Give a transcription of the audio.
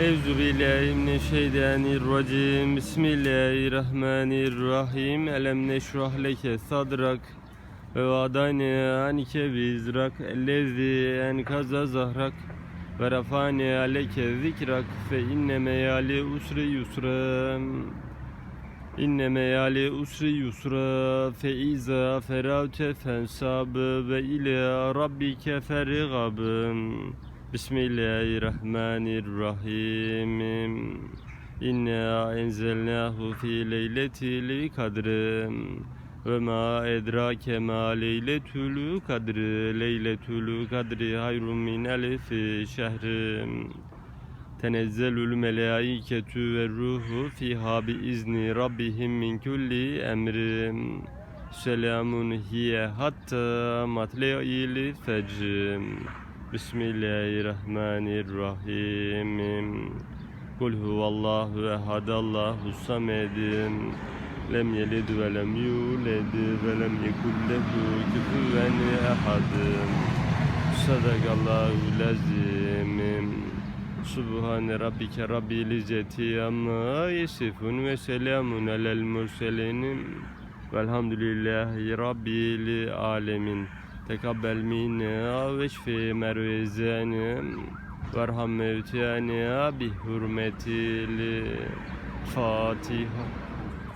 Evzu billahi mineşşeytanirracim. Bismillahirrahmanirrahim. Elem neşrah leke sadrak. Ve vadane anike vizrak ellezi enkaza zahrak. Ve rafane aleke zikrak. Fe inne meyali usri yusra. İnne meyali usri yusra. Fe iza feravte fensab ve ila rabbike fergab Bismillahirrahmanirrahim İnna enzelnahu fi leyletil kadr ve ma edrake ma leyletül kadr leyletül kadri hayrun min elfi şehrim Tenezzelül melaiketü ve ruhu fiha bi izni rabbihim min kulli emrim. Selamun hiye hatta matle'il fecr. Bismillahirrahmanirrahim. Kul huvallahu ehad Allahu samed. Lem yelid ve lem yuled ve lem yekul lehu kufuven ehad. Sadakallahu lazim. Subhane rabbike rabbil izzeti amma yasifun ve selamun alel murselin velhamdülillahi rabbil alemin ve şfi mervezana verham mevtana bi hurmetil Fatiha